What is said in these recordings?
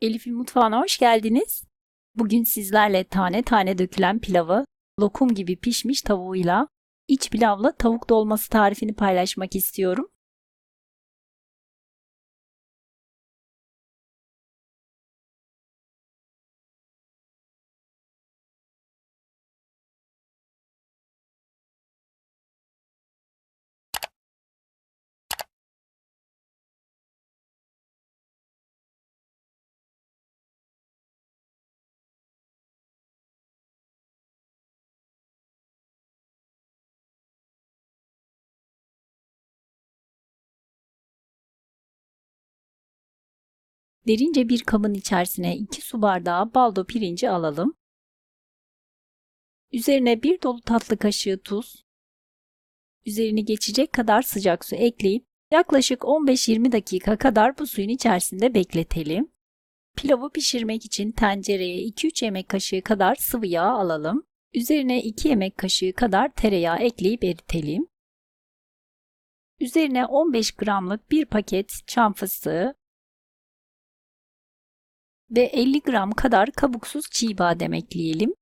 Elif'in mutfağına hoş geldiniz. Bugün sizlerle tane tane dökülen pilavı, lokum gibi pişmiş tavuğuyla, iç pilavla tavuk dolması tarifini paylaşmak istiyorum. Derince bir kabın içerisine 2 su bardağı baldo pirinci alalım. Üzerine bir dolu tatlı kaşığı tuz, üzerini geçecek kadar sıcak su ekleyip yaklaşık 15-20 dakika kadar bu suyun içerisinde bekletelim. Pilavı pişirmek için tencereye 2-3 yemek kaşığı kadar sıvı yağ alalım. Üzerine 2 yemek kaşığı kadar tereyağı ekleyip eritelim. Üzerine 15 gramlık bir paket çam fıstığı, ve 50 gram kadar kabuksuz çiğ badem ekleyelim.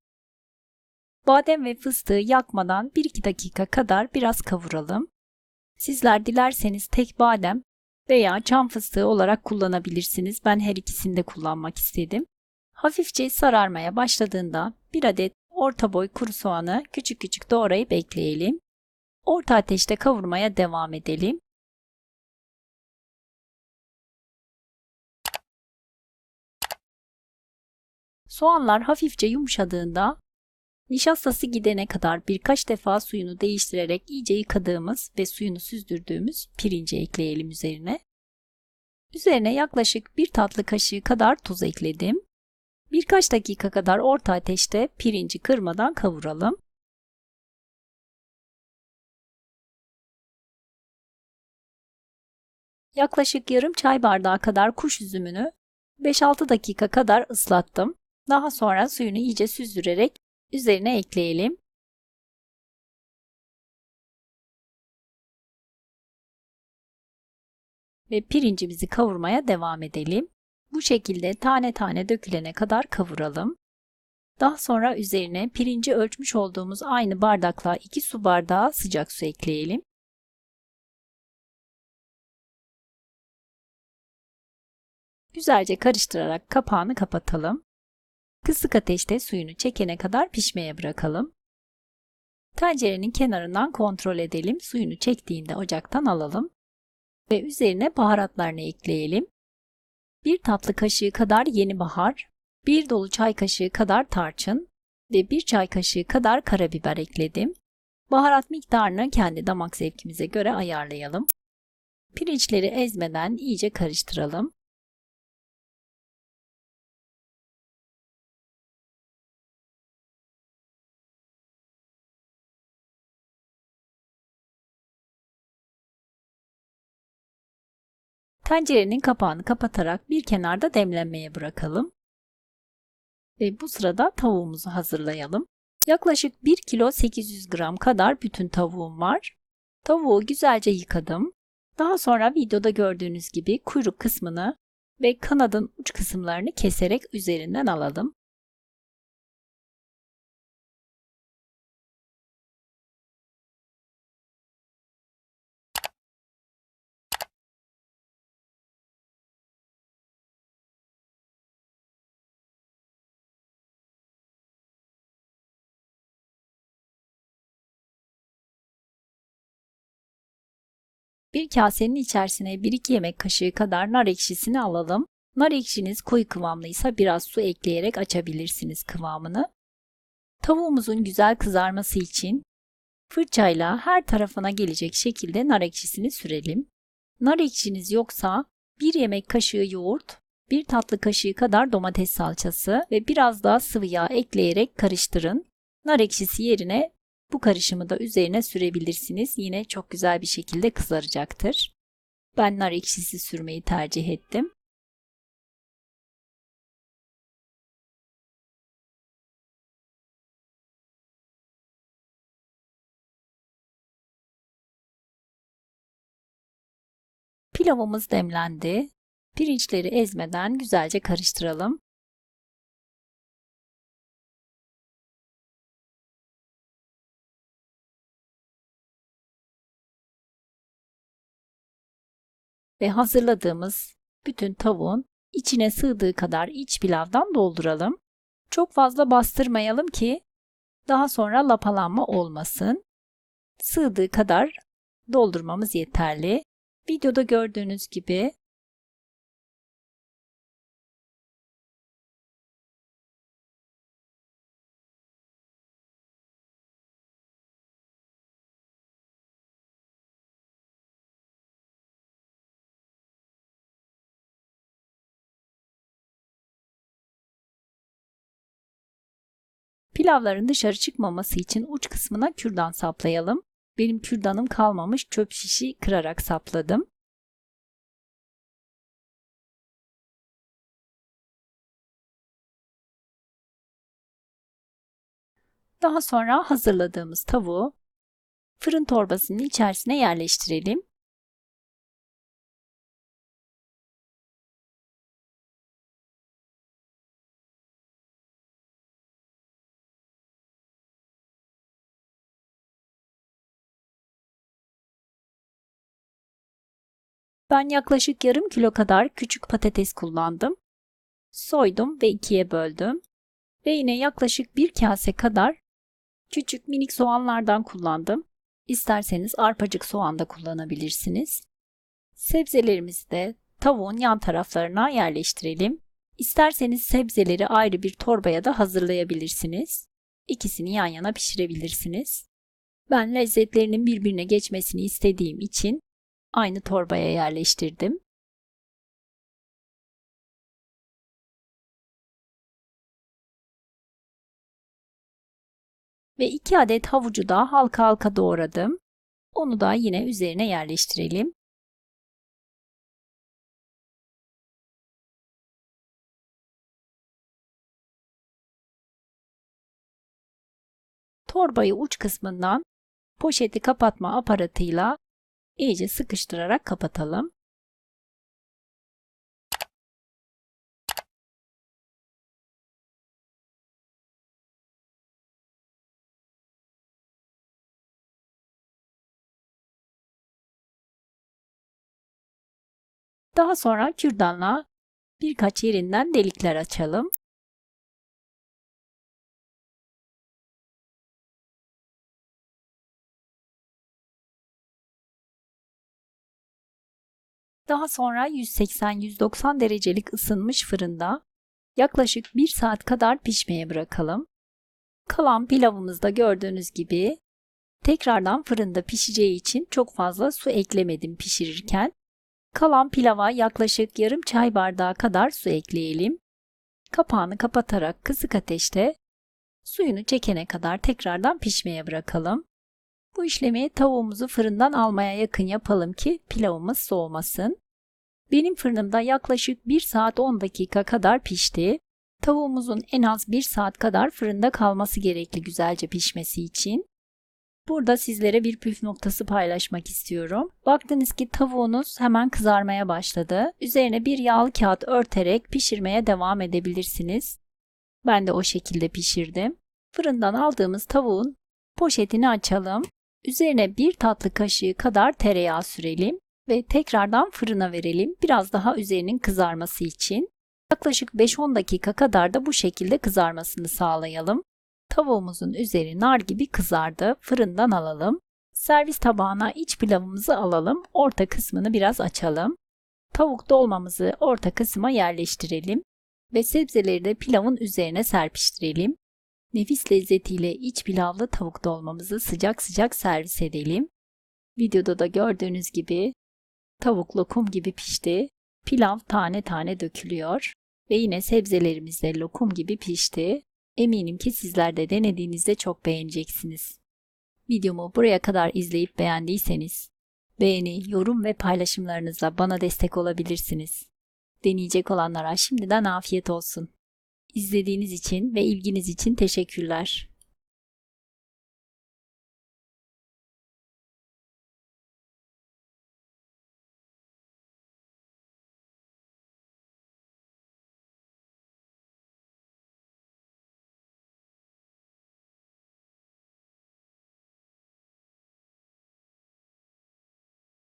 Badem ve fıstığı yakmadan 1-2 dakika kadar biraz kavuralım. Sizler dilerseniz tek badem veya çam fıstığı olarak kullanabilirsiniz. Ben her ikisini de kullanmak istedim. Hafifçe sararmaya başladığında bir adet orta boy kuru soğanı küçük küçük doğrayıp ekleyelim. Orta ateşte kavurmaya devam edelim. Soğanlar hafifçe yumuşadığında nişastası gidene kadar birkaç defa suyunu değiştirerek iyice yıkadığımız ve suyunu süzdürdüğümüz pirinci ekleyelim üzerine. Üzerine yaklaşık bir tatlı kaşığı kadar tuz ekledim. Birkaç dakika kadar orta ateşte pirinci kırmadan kavuralım. Yaklaşık yarım çay bardağı kadar kuş üzümünü 5-6 dakika kadar ıslattım. Daha sonra suyunu iyice süzdürerek üzerine ekleyelim. Ve pirincimizi kavurmaya devam edelim. Bu şekilde tane tane dökülene kadar kavuralım. Daha sonra üzerine pirinci ölçmüş olduğumuz aynı bardakla 2 su bardağı sıcak su ekleyelim. Güzelce karıştırarak kapağını kapatalım. Kısık ateşte suyunu çekene kadar pişmeye bırakalım. Tencerenin kenarından kontrol edelim. Suyunu çektiğinde ocaktan alalım. Ve üzerine baharatlarını ekleyelim. Bir tatlı kaşığı kadar yeni bahar, bir dolu çay kaşığı kadar tarçın ve bir çay kaşığı kadar karabiber ekledim. Baharat miktarını kendi damak zevkimize göre ayarlayalım. Pirinçleri ezmeden iyice karıştıralım. Tencerenin kapağını kapatarak bir kenarda demlenmeye bırakalım. Ve bu sırada tavuğumuzu hazırlayalım. Yaklaşık 1 kilo 800 gram kadar bütün tavuğum var. Tavuğu güzelce yıkadım. Daha sonra videoda gördüğünüz gibi kuyruk kısmını ve kanadın uç kısımlarını keserek üzerinden alalım. Bir kasenin içerisine 1-2 yemek kaşığı kadar nar ekşisini alalım. Nar ekşiniz koyu kıvamlıysa biraz su ekleyerek açabilirsiniz kıvamını. Tavuğumuzun güzel kızarması için fırçayla her tarafına gelecek şekilde nar ekşisini sürelim. Nar ekşiniz yoksa 1 yemek kaşığı yoğurt, 1 tatlı kaşığı kadar domates salçası ve biraz daha sıvı yağ ekleyerek karıştırın. Nar ekşisi yerine bu karışımı da üzerine sürebilirsiniz. Yine çok güzel bir şekilde kızaracaktır. Ben nar ekşisi sürmeyi tercih ettim. Pilavımız demlendi. Pirinçleri ezmeden güzelce karıştıralım. Ve hazırladığımız bütün tavuğun içine sığdığı kadar iç pilavdan dolduralım. Çok fazla bastırmayalım ki daha sonra lapalanma olmasın. Sığdığı kadar doldurmamız yeterli. Videoda gördüğünüz gibi Pilavların dışarı çıkmaması için uç kısmına kürdan saplayalım. Benim kürdanım kalmamış çöp şişi kırarak sapladım. Daha sonra hazırladığımız tavuğu fırın torbasının içerisine yerleştirelim. Ben yaklaşık yarım kilo kadar küçük patates kullandım. Soydum ve ikiye böldüm. Ve yine yaklaşık bir kase kadar küçük minik soğanlardan kullandım. İsterseniz arpacık soğan da kullanabilirsiniz. Sebzelerimizi de tavuğun yan taraflarına yerleştirelim. İsterseniz sebzeleri ayrı bir torbaya da hazırlayabilirsiniz. İkisini yan yana pişirebilirsiniz. Ben lezzetlerinin birbirine geçmesini istediğim için aynı torbaya yerleştirdim. Ve 2 adet havucu da halka halka doğradım. Onu da yine üzerine yerleştirelim. Torbayı uç kısmından poşeti kapatma aparatıyla iyice sıkıştırarak kapatalım. Daha sonra kürdanla birkaç yerinden delikler açalım. Daha sonra 180-190 derecelik ısınmış fırında yaklaşık 1 saat kadar pişmeye bırakalım. Kalan pilavımızda gördüğünüz gibi tekrardan fırında pişeceği için çok fazla su eklemedim pişirirken. Kalan pilava yaklaşık yarım çay bardağı kadar su ekleyelim. Kapağını kapatarak kısık ateşte suyunu çekene kadar tekrardan pişmeye bırakalım. Bu işlemi tavuğumuzu fırından almaya yakın yapalım ki pilavımız soğumasın. Benim fırınımda yaklaşık 1 saat 10 dakika kadar pişti. Tavuğumuzun en az 1 saat kadar fırında kalması gerekli güzelce pişmesi için. Burada sizlere bir püf noktası paylaşmak istiyorum. Baktınız ki tavuğunuz hemen kızarmaya başladı. Üzerine bir yağlı kağıt örterek pişirmeye devam edebilirsiniz. Ben de o şekilde pişirdim. Fırından aldığımız tavuğun poşetini açalım. Üzerine bir tatlı kaşığı kadar tereyağı sürelim ve tekrardan fırına verelim biraz daha üzerinin kızarması için. Yaklaşık 5-10 dakika kadar da bu şekilde kızarmasını sağlayalım. Tavuğumuzun üzeri nar gibi kızardı. Fırından alalım. Servis tabağına iç pilavımızı alalım. Orta kısmını biraz açalım. Tavuk dolmamızı orta kısma yerleştirelim ve sebzeleri de pilavın üzerine serpiştirelim. Nefis lezzetiyle iç pilavlı tavuk dolmamızı sıcak sıcak servis edelim. Videoda da gördüğünüz gibi tavuk lokum gibi pişti. Pilav tane tane dökülüyor ve yine sebzelerimiz de lokum gibi pişti. Eminim ki sizler de denediğinizde çok beğeneceksiniz. Videomu buraya kadar izleyip beğendiyseniz beğeni, yorum ve paylaşımlarınızla bana destek olabilirsiniz. Deneyecek olanlara şimdiden afiyet olsun. İzlediğiniz için ve ilginiz için teşekkürler.